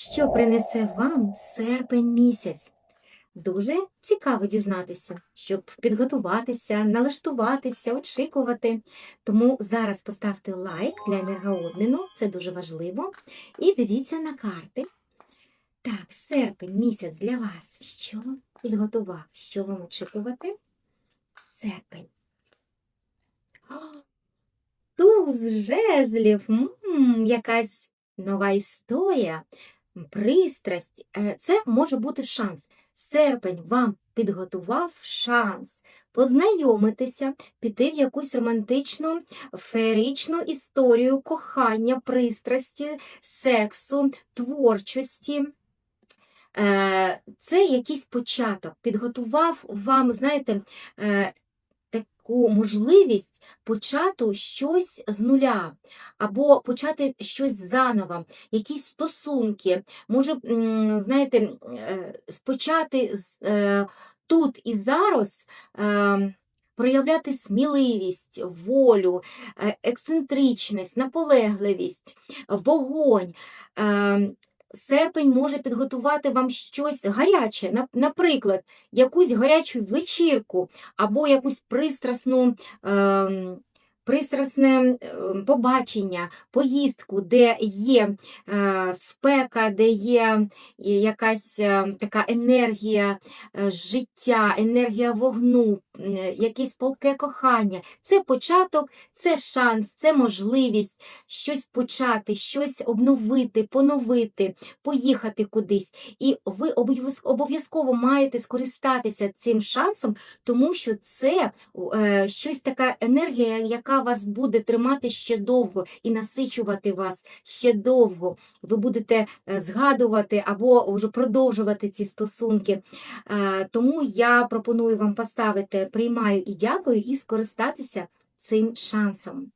що принесе вам серпень місяць. Дуже цікаво дізнатися, щоб підготуватися, налаштуватися, очікувати. Тому зараз поставте лайк для енергообміну, це дуже важливо. І дивіться на карти. Так, серпень місяць для вас. Що підготував? Що вам очікувати? Серпень. О, Туз жезлів, м, якась нова історія, м, пристрасть. Е, Це може бути шанс. Серпень вам підготував шанс познайомитися, піти в якусь романтичну, феєричну історію кохання, пристрасті, сексу, творчості. Е, Це якийсь початок. Підготував вам, знаєте, е, таку можливість почати щось з нуля, або почати щось заново, якісь стосунки. Може, знаєте, е, спочати е, тут і зараз. е, Проявляти сміливість, волю, ексцентричність, наполегливість, вогонь. Е, Серпень може підготувати вам щось гаряче, наприклад, якусь гарячу вечірку або якусь пристрасну, ем, пристрасне ем, побачення, поїздку, де є е, спека, де є якась е, така енергія е, життя, енергія вогну, е, якесь полке кохання. Це початок, це шанс, це можливість щось почати, щось обновити, поновити, поїхати кудись. І ви обов'язково маєте скористатися цим шансом, тому що це е, щось така енергія, яка вас буде тримати ще довго і насичувати вас ще довго. Ви будете е, згадувати або вже продовжувати ці стосунки. Е, Тому я пропоную вам поставити приймаю і дякую, і скористатися цим шансом.